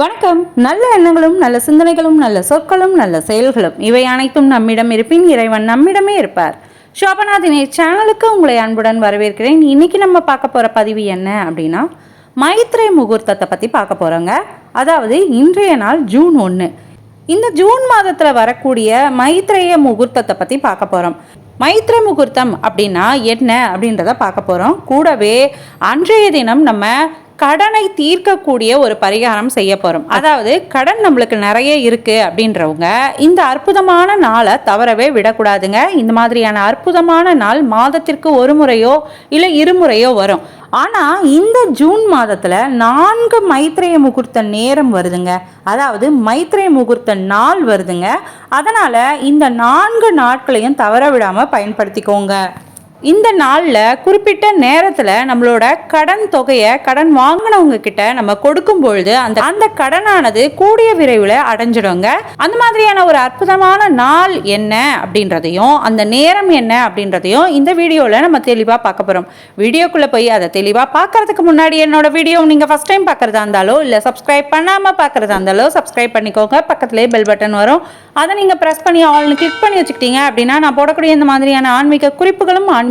வணக்கம். நல்ல எண்ணங்களும் நல்ல சிந்தனைகளும் நல்ல சொற்களும் நல்ல செயல்களும் இவை அனைத்தும் நம்மிடம் இருப்பின் இறைவன் நம்மிடமே இருப்பார். சோபனா தினேஷ் சேனலுக்கு உங்களை அன்புடன் வரவேற்கிறேன். இன்னைக்கு நம்ம பார்க்க போற பதிவு என்ன அப்படின்னா மைத்ரே முகூர்த்தத்தை பத்தி பார்க்க போறோங்க. அதாவது இன்றைய நாள் ஜூன் ஒன்று இந்த ஜூன் மாதத்துல வரக்கூடிய மைத்ரேய முகூர்த்தத்தை பத்தி பார்க்க போறோம். மைத்ர முகூர்த்தம் அப்படின்னா என்ன அப்படின்றத பார்க்க போகிறோம் கூடவே அன்றைய தினம் நம்ம கடனை தீர்க்கக்கூடிய ஒரு பரிகாரம் செய்ய போகிறோம் அதாவது கடன் நம்மளுக்கு நிறைய இருக்குது அப்படின்றவங்க இந்த அற்புதமான நாளை தவறவே விடக்கூடாதுங்க. இந்த மாதிரியான அற்புதமான நாள் மாதத்திற்கு ஒரு முறையோ இல்லை இருமுறையோ வரும். ஆனால் இந்த ஜூன் மாதத்தில் நான்கு மைத்ரேய முகூர்த்த நேரம் வருதுங்க. அதாவது மைத்ரேய முகூர்த்த நாள் வருதுங்க. அதனால் இந்த நான்கு நாட்களையும் தவற விடாமல் பயன்படுத்திக்கோங்க. இந்த நாளில் குறிப்பிட்ட நேரத்தில் நம்மளோட கடன் தொகையை கடன் வாங்கினவங்க கிட்ட நம்ம கொடுக்கும் பொழுது அந்த அந்த கடனானது கூடிய விரைவில் அடைஞ்சிடுங்க. அந்த மாதிரியான ஒரு அற்புதமான நாள் என்ன அப்படின்றதையும் அந்த நேரம் என்ன அப்படின்றதையும் இந்த வீடியோவில் நம்ம தெளிவாக பார்க்க போகிறோம் வீடியோக்குள்ளே போய் அதை தெளிவாக பார்க்கறதுக்கு முன்னாடி என்னோட வீடியோ நீங்கள் ஃபஸ்ட் டைம் பார்க்குறதா இருந்தாலோ இல்லை சப்ஸ்கிரைப் பண்ணாமல் பார்க்குறதா இருந்தாலோ சப்ஸ்கிரைப் பண்ணிக்கோங்க. பக்கத்துலேயே பெல் பட்டன் வரும். அதை நீங்கள் ப்ரெஸ் பண்ணி ஆல்னு கிளிக் பண்ணி வச்சுக்கிட்டீங்க அப்படின்னா நான் போடக்கூடிய இந்த மாதிரியான ஆன்மீக குறிப்புகளும் ஆன்மீக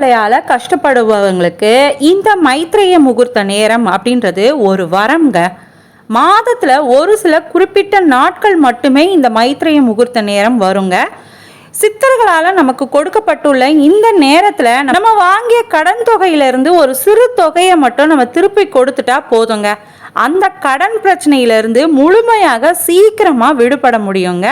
தொல்லையால் கஷ்டப்படுபவங்களுக்கு இந்த மைத்ரேய முகூர்த்த நேரம் அப்படின்றது ஒரு வரம்ங்க. மாதத்தில் ஒரு சில குறிப்பிட்ட நாட்கள் மட்டுமே இந்த மைத்ரேய முகூர்த்த நேரம் வருங்க. சித்தர்களால் நமக்கு கொடுக்கப்பட்டுள்ள இந்த நேரத்தில் நம்ம வாங்கிய கடன் தொகையிலிருந்து ஒரு சிறு தொகையை மட்டும் நம்ம திருப்பி கொடுத்துட்டா போதுங்க. அந்த கடன் பிரச்சனையிலிருந்து முழுமையாக சீக்கிரமாக விடுபட முடியுங்க.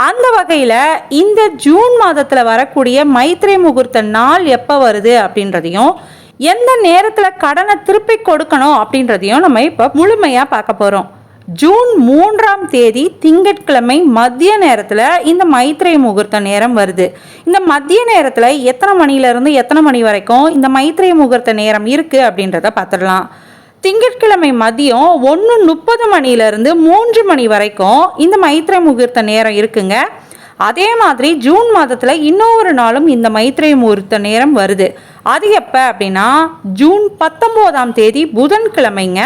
அந்த வகையில் இந்த ஜூன் மாதத்தில் வரக்கூடிய மைத்ரே முகூர்த்த நாள் எப்போ வருது அப்படின்றதையும் எந்த நேரத்தில் கடனை திருப்பி கொடுக்கணும் அப்படின்றதையும் நம்ம இப்போ முழுமையாக பார்க்க போகிறோம் ஜூன் மூன்றாம் தேதி திங்கட்கிழமை மதிய நேரத்தில் இந்த மைத்ரே முகூர்த்த நேரம் வருது. இந்த மதிய நேரத்தில் எத்தனை மணிலேருந்து எத்தனை மணி வரைக்கும் இந்த மைத்ரே முகூர்த்த நேரம் இருக்குது அப்படின்றத பார்த்துடலாம். திங்கட்கிழமை மதியம் ஒன்று முப்பது மணிலேருந்து மூன்று மணி வரைக்கும் இந்த மைத்ர முகூர்த்த நேரம் இருக்குங்க. அதே மாதிரி ஜூன் மாதத்தில் இன்னொரு நாளும் இந்த மைத்ரே முகூர்த்த நேரம் வருது. அது எப்போ அப்படின்னா ஜூன் பத்தொம்போதாம் தேதி புதன்கிழமைங்க.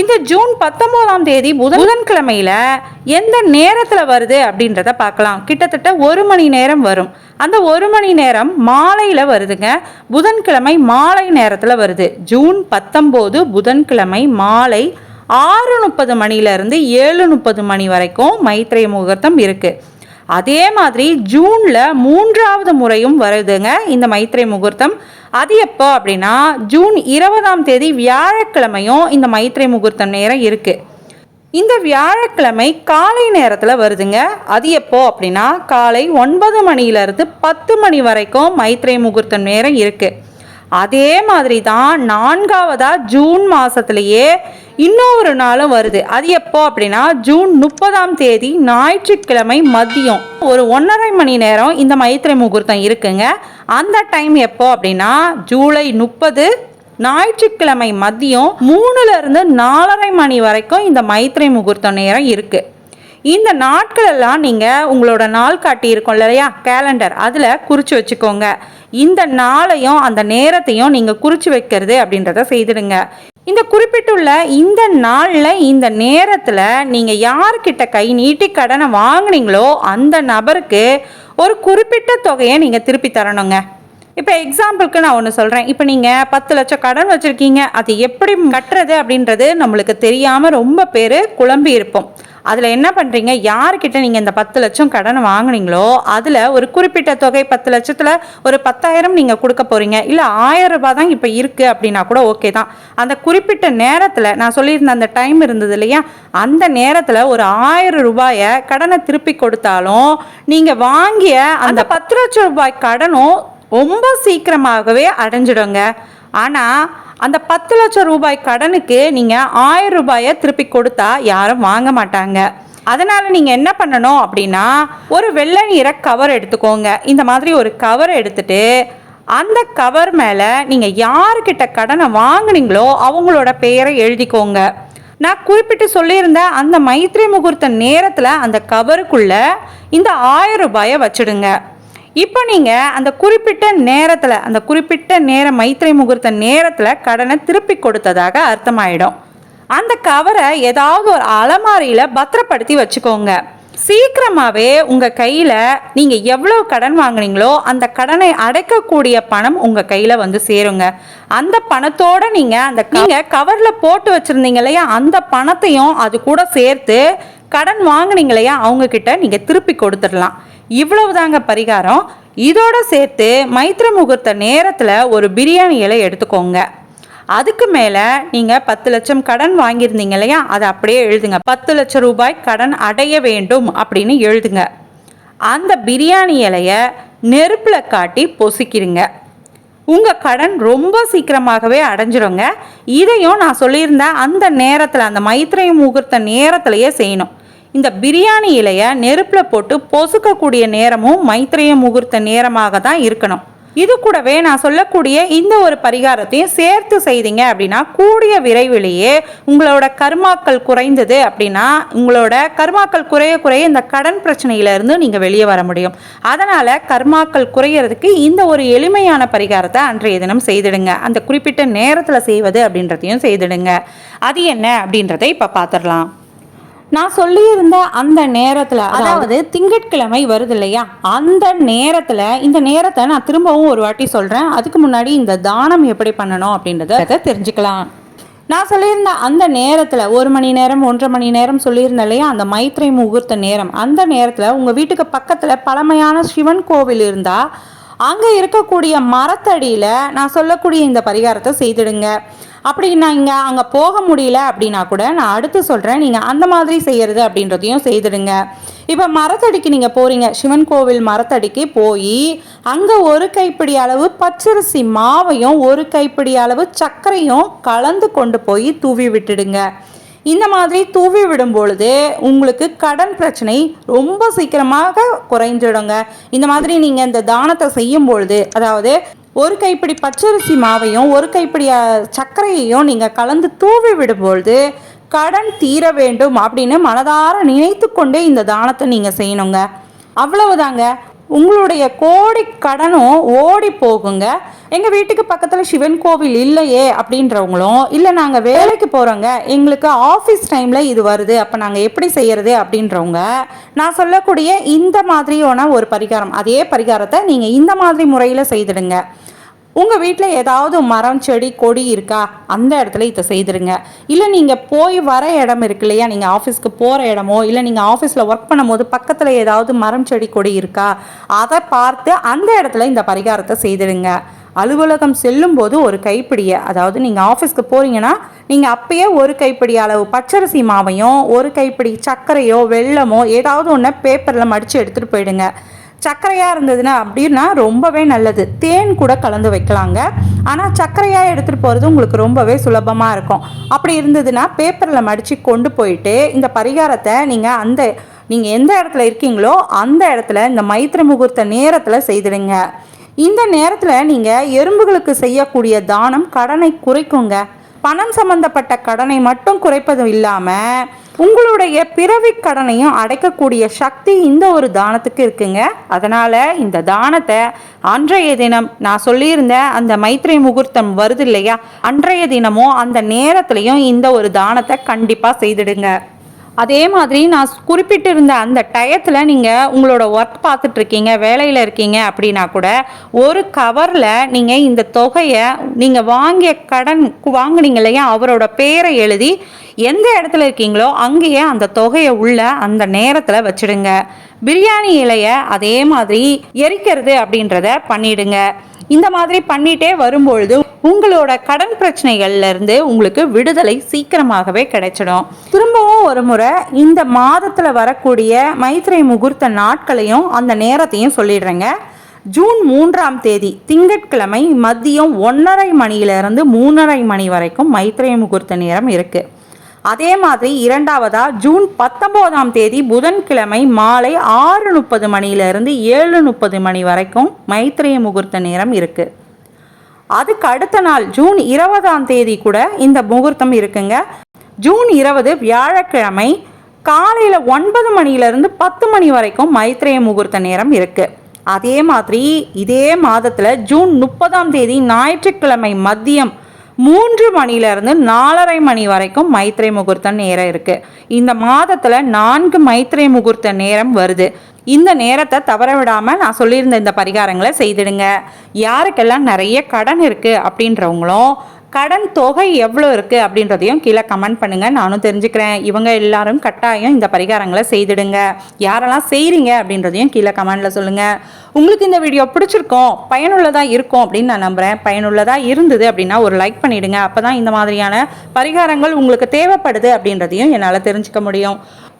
இந்த ஜூன் பத்தொம்போதாம் தேதி புதன் புதன்கிழமையில எந்த நேரத்தில் வருது அப்படின்றத பார்க்கலாம். கிட்டத்தட்ட ஒரு மணி நேரம் வரும். அந்த ஒரு மணி நேரம் மாலையில் வருதுங்க. புதன்கிழமை மாலை நேரத்தில் வருது. ஜூன் பத்தொம்போது புதன்கிழமை மாலை ஆறு முப்பது மணிலேருந்து ஏழு முப்பது மணி வரைக்கும் மைத்ரேய முகூர்த்தம் இருக்குது அதே மாதிரி ஜூனில் மூன்றாவது முறையும் வருதுங்க. இந்த மைத்ரே முகூர்த்தம். அது எப்போ அப்படின்னா ஜூன் இருபதாம் தேதி வியாழக்கிழமையும் இந்த மைத்ரே முகூர்த்தம் நேரம் இருக்குது இந்த வியாழக்கிழமை காலை நேரத்தில் வருதுங்க. அது எப்போ அப்படின்னா காலை ஒன்பது மணியிலிருந்து பத்து மணி வரைக்கும் மைத்ரே முகூர்த்தம் நேரம் இருக்குது அதே மாதிரி தான் நான்காவதாக ஜூன் மாதத்துலேயே இன்னொரு நாளும் வருது. அது எப்போ அப்படின்னா ஜூன் முப்பதாம் தேதி ஞாயிற்றுக்கிழமை மதியம். ஒரு ஒன்றரை மணி நேரம் இந்த மைத்திரை முகூர்த்தம் இருக்குங்க. அந்த டைம் எப்போ அப்படின்னா ஜூலை முப்பது ஞாயிற்றுக்கிழமை மதியம் மூணுல இருந்து நாலரை மணி வரைக்கும் இந்த மைத்திரை முகூர்த்த நேரம் இருக்கு. இந்த நாட்கள் எல்லாம் நீங்கள் உங்களோட நாள் காட்டி இருக்கோம் இல்லையா? கேலண்டர் அதில் குறித்து வச்சுக்கோங்க. இந்த நாளையும் அந்த நேரத்தையும் நீங்கள் குறித்து வைக்கிறது அப்படின்றத செய்திடுங்க. இந்த குறிப்பிட்டுள்ள இந்த நாளில் இந்த நேரத்தில் நீங்கள் யார்கிட்ட கை நீட்டி கடனை வாங்குனீங்களோ அந்த நபருக்கு ஒரு குறிப்பிட்ட தொகையை நீங்கள் திருப்பி தரணுங்க. இப்போ எக்ஸாம்பிளுக்கு நான் ஒன்று சொல்கிறேன் இப்போ நீங்கள் பத்து லட்சம் கடன் வச்சுருக்கீங்க. அது எப்படி கட்டுறது அப்படின்றது நம்மளுக்கு தெரியாமல் ரொம்ப பேர் குழம்பி இருப்போம். அதில் என்ன பண்ணுறீங்க யார்கிட்ட நீங்கள் இந்த பத்து லட்சம் கடன் வாங்குனீங்களோ அதில் ஒரு குறிப்பிட்ட தொகை பத்து லட்சத்தில் ஒரு பத்தாயிரம் நீங்கள் கொடுக்க போகிறீங்க இல்லை ஆயிரம் ரூபாய் தான் இப்போ இருக்குது அப்படின்னா கூட ஓகே தான். அந்த குறிப்பிட்ட நேரத்தில் நான் சொல்லியிருந்த அந்த டைம் இருந்தது இல்லையா? அந்த நேரத்தில் ஒரு ஆயிரம் ரூபாயை கடனை திருப்பி கொடுத்தாலும் நீங்கள் வாங்கிய அந்த பத்து லட்சம் ரூபாய் கடனும் ரொம்ப சீக்கிரமாகவே அடைஞ்சிடுங்க. ஆனால் அந்த பத்து லட்சம் ரூபாய் கடனுக்கு நீங்கள் ஆயிரம் ரூபாயை திருப்பி கொடுத்தா யாரும் வாங்க மாட்டாங்க. அதனால் நீங்கள் என்ன பண்ணணும் அப்படின்னா ஒரு வெள்ளை நிற கவர் எடுத்துக்கோங்க. இந்த மாதிரி ஒரு கவர் எடுத்துட்டு அந்த கவர் மேலே நீங்கள் யாருக்கிட்ட கடனை வாங்கினீங்களோ அவங்களோட பெயரை எழுதிக்கோங்க. நான் குறிப்பிட்டு சொல்லியிருந்த அந்த மைத்ரி முகூர்த்த நேரத்தில் அந்த கவருக்குள்ளே இந்த ஆயிரம் ரூபாயை வச்சிடுங்க. இப்போ நீங்கள் அந்த குறிப்பிட்ட நேரத்தில் அந்த குறிப்பிட்ட நேர மைத்ரி முகூர்த்த நேரத்தில் கடனை திருப்பி கொடுத்ததாக அர்த்தமாயிடும். அந்த கவரை ஏதாவது ஒரு அலமாரியில் பத்திரப்படுத்தி வச்சுக்கோங்க. சீக்கிரமாகவே உங்கள் கையில் நீங்கள் எவ்வளோ கடன் வாங்குனீங்களோ அந்த கடனை அடைக்கக்கூடிய பணம் உங்கள் கையில் வந்து சேருங்க. அந்த பணத்தோட நீங்கள் அந்த நீங்கள் கவரில் போட்டு வச்சுருந்தீங்க இல்லையா அந்த பணத்தையும் அது கூட சேர்த்து கடன் வாங்கினீங்க இல்லையா அவங்கக்கிட்ட நீங்கள் திருப்பி கொடுத்துடலாம். இவ்வளவுதாங்க பரிகாரம். இதோட சேர்த்து மைத்திர முகூர்த்த நேரத்தில் ஒரு பிரியாணி இலை எடுத்துக்கோங்க. அதுக்கு மேலே நீங்கள் பத்து லட்சம் கடன் வாங்கியிருந்தீங்க இல்லையா? அதை அப்படியே எழுதுங்க. பத்து லட்சம் ரூபாய் கடன் அடைய வேண்டும் அப்படின்னு எழுதுங்க. அந்த பிரியாணி இலையை நெருப்பில் காட்டி பொசிக்கிடுங்க உங்கள் கடன் ரொம்ப சீக்கிரமாகவே அடைஞ்சிருங்க. இதையும் நான் சொல்லியிருந்தேன். அந்த நேரத்தில் அந்த மைத்திரை முகூர்த்த நேரத்திலையே செய்யணும். இந்த பிரியாணி இலையை நெருப்பில் போட்டு பொசுக்கக்கூடிய நேரமும் மைத்திரைய முகூர்த்த நேரமாக தான் இருக்கணும். இது கூடவே நான் சொல்லக்கூடிய இந்த ஒரு பரிகாரத்தையும் சேர்த்து செய்தீங்க அப்படின்னா கூடிய விரைவிலேயே உங்களோட கர்மாக்கள் குறைந்தது அப்படின்னா உங்களோட கர்மாக்கள் குறைய குறைய இந்த கடன் பிரச்சனையிலிருந்து நீங்கள் வெளியே வர முடியும். அதனால் கர்மாக்கள் குறையிறதுக்கு இந்த ஒரு எளிமையான பரிகாரத்தை அன்றைய தினம் செய்திடுங்க. அந்த குறிப்பிட்ட நேரத்தில் செய்வது அப்படின்றதையும் செய்திடுங்க. அது என்ன அப்படின்றத இப்போ பார்த்துடலாம் நான் சொல்லியிருந்த அந்த நேரத்தில் அதாவது திங்கட்கிழமை வருது இல்லையா? அந்த நேரத்தில் இந்த நேரத்தை நான் திரும்பவும் ஒரு வாட்டி சொல்கிறேன் அதுக்கு முன்னாடி இந்த தானம் எப்படி பண்ணணும் அப்படின்றத தெரிஞ்சுக்கலாம். நான் சொல்லியிருந்த அந்த நேரத்தில் ஒரு மணி நேரம் ஒன்றரை மணி நேரம் சொல்லியிருந்தேன் இல்லையா? அந்த மைத்ரை முகூர்த்த நேரம். அந்த நேரத்தில் உங்கள் வீட்டுக்கு பக்கத்தில் பழமையான சிவன் கோவில் இருந்தால் அங்கே இருக்கக்கூடிய மரத்தடியில் நான் சொல்லக்கூடிய இந்த பரிகாரத்தை செய்திடுங்க. அப்படி நான் இங்கே அங்கே போக முடியல அப்படின்னா கூட நான் அடுத்து சொல்கிறேன் நீங்கள் அந்த மாதிரி செய்கிறது அப்படின்றதையும் செய்திடுங்க. இப்போ மரத்தடிக்கு நீங்கள் போகிறீங்க சிவன் கோவில் மரத்தடிக்கு போய் அங்கே ஒரு கைப்பிடி அளவு பச்சரிசி மாவையும் ஒரு கைப்பிடி அளவு சர்க்கரையும் கலந்து கொண்டு போய் தூவி விட்டுடுங்க. இந்த மாதிரி தூவி விடும் பொழுது உங்களுக்கு கடன் பிரச்சனை ரொம்ப சீக்கிரமாக குறைஞ்சிடுங்க. இந்த மாதிரி நீங்கள் இந்த தானத்தை செய்யும் பொழுது அதாவது ஒரு கைப்பிடி பச்சரிசி மாவையும் ஒரு கைப்பிடி சர்க்கரையையும் நீங்கள் கலந்து தூவி விடும்பொழுது கடன் தீர வேண்டும் அப்படின்னு மனதார நினைத்து கொண்டே இந்த தானத்தை நீங்கள் செய்யணுங்க. அவ்வளவுதாங்க. உங்களுடைய கோடி கடனும் ஓடி போகுங்க. எங்கள் வீட்டுக்கு பக்கத்தில் சிவன் கோவில் இல்லையே அப்படின்றவங்களும் இல்லை நாங்கள் வேலைக்கு போகிறோங்க எங்களுக்கு ஆஃபீஸ் டைமில் இது வருது. அப்போ நாங்கள் எப்படி செய்கிறது அப்படின்றவங்க நான் சொல்லக்கூடிய இந்த மாதிரியான ஒரு பரிகாரம் அதே பரிகாரத்தை நீங்கள் இந்த மாதிரி முறையில் செய்திடுங்க. உங்கள் வீட்டில் ஏதாவது மரம் செடி கொடி இருக்கா? அந்த இடத்துல இதை செய்திருங்க. இல்லை நீங்கள் போய் வர இடம் இருக்கு இல்லையா? நீங்கள் ஆஃபீஸ்க்கு போகிற இடமோ இல்லை நீங்கள் ஆஃபீஸில் ஒர்க் பண்ணும்போது பக்கத்தில் ஏதாவது மரம் செடி கொடி இருக்கா? அதை பார்த்து அந்த இடத்துல இந்த பரிகாரத்தை செய்திடுங்க அலுவலகம் செல்லும்போது ஒரு கைப்பிடியை அதாவது நீங்கள் ஆஃபீஸ்க்கு போகிறீங்கன்னா நீங்கள் அப்பயே ஒரு கைப்பிடி அளவு பச்சரிசி மாவையும் ஒரு கைப்பிடி சர்க்கரையோ வெள்ளமோ ஏதாவது ஒன்று பேப்பரில் மடித்து எடுத்துகிட்டு போயிடுங்க. சர்க்கரையாக இருந்ததுன்னா அப்படின்னா ரொம்பவே நல்லது. தேன் கூட கலந்து வைக்கலாங்க. ஆனால் சர்க்கரையாக எடுத்துகிட்டு போகிறது உங்களுக்கு ரொம்பவே சுலபமாக இருக்கும். அப்படி இருந்ததுன்னா பேப்பரில் மடித்து கொண்டு போயிட்டு இந்த பரிகாரத்தை நீங்கள் அந்த நீங்கள் எந்த இடத்துல இருக்கீங்களோ அந்த இடத்துல இந்த மைத்திர முகூர்த்த நேரத்தில் செய்திடுங்க. இந்த நேரத்தில் நீங்கள் எறும்புகளுக்கு செய்யக்கூடிய தானம் கடனை குறைக்குங்க. பணம் சம்மந்தப்பட்ட கடனை மட்டும் குறைப்பதும் இல்லாமல் உங்களுடைய பிறவி கடனையும் அடைக்கக்கூடிய சக்தி இந்த ஒரு தானத்துக்கு இருக்குங்க. அதனால் இந்த தானத்தை அன்றைய தினம் நான் சொல்லியிருந்தேன் அந்த மைத்ரி முகூர்த்தம் வருது இல்லையா? அன்றைய தினமும் அந்த நேரத்துலையும் இந்த ஒரு தானத்தை கண்டிப்பாக செய்திடுங்க. அதே மாதிரி நான் குறிப்பிட்டிருந்த அந்த டயத்தில் நீங்கள் உங்களோட ஒர்க் பார்த்துட்ருக்கீங்க வேலையில் இருக்கீங்க அப்படின்னா கூட ஒரு கவரில் நீங்கள் இந்த தொகையை நீங்கள் வாங்கிய கடன் வாங்கினீங்க இல்லையா அவரோட பேரை எழுதி எந்த இடத்துல இருக்கீங்களோ அங்கேயே அந்த தொகையை உள்ள அந்த நேரத்தில் வச்சுடுங்க. பிரியாணி இலையை அதே மாதிரி எரிக்கிறது அப்படின்றத பண்ணிடுங்க. இந்த மாதிரி பண்ணிட்டே வரும்பொழுது உங்களோட கடன் பிரச்சனைகள்ல இருந்து உங்களுக்கு விடுதலை சீக்கிரமாகவே கிடைச்சிடும். திரும்பவும் ஒரு முறை இந்த மாதத்தில் வரக்கூடிய மைத்திரை முகூர்த்த நாட்களையும் அந்த நேரத்தையும் சொல்லிடுறேங்க. ஜூன் மூன்றாம் தேதி திங்கட்கிழமை மதியம் ஒன்றரை மணியிலிருந்து மூணரை மணி வரைக்கும் மைத்திரை முகூர்த்த நேரம் இருக்குது அதே மாதிரி இரண்டாவதா ஜூன் பத்தொம்போதாம் தேதி புதன்கிழமை மாலை ஆறு முப்பது மணியிலிருந்து ஏழு முப்பது மணி வரைக்கும் மைத்ரேய முகூர்த்த நேரம் இருக்குது அதுக்கு அடுத்த நாள் ஜூன் இருபதாம் தேதி கூட இந்த முகூர்த்தம் இருக்குங்க. ஜூன் இருபது வியாழக்கிழமை காலையில் ஒன்பது மணியிலிருந்து பத்து மணி வரைக்கும் மைத்ரேய முகூர்த்த நேரம் இருக்குது அதே மாதிரி இதே மாதத்தில் ஜூன் முப்பதாம் தேதி ஞாயிற்றுக்கிழமை மதியம் மூன்று மணியிலிருந்து நாலரை மணி வரைக்கும் மைத்ரே முகூர்த்த நேரம் இருக்குது இந்த மாதத்தில் நான்கு மைத்ரே முகூர்த்த நேரம் வருது. இந்த நேரத்தை தவற விடாமல் நான் சொல்லியிருந்த இந்த பரிகாரங்களை செய்திடுங்க. யாருக்கெல்லாம் நிறைய கடன் இருக்குது அப்படின்றவங்களும் கடன் தொகை எவ்வளோ இருக்குது அப்படின்றதையும் கீழே கமெண்ட் பண்ணுங்கள் நானும் தெரிஞ்சுக்கிறேன். இவங்க எல்லாரும் கட்டாயம் இந்த பரிகாரங்களை செய்திடுங்க. யாரெல்லாம் செய்கிறீங்க அப்படின்றதையும் கீழே கமெண்டில் சொல்லுங்கள் உங்களுக்கு இந்த வீடியோ பிடிச்சிருக்கோம் பயனுள்ளதாக இருக்கும் அப்படின்னு நான் நம்புகிறேன் பயனுள்ளதாக இருந்தது அப்படின்னா ஒரு லைக் பண்ணிவிடுங்க அப்போ தான் இந்த மாதிரியான பரிகாரங்கள் உங்களுக்கு தேவைப்படுது அப்படின்றதையும் என்னால் தெரிஞ்சுக்க முடியும்.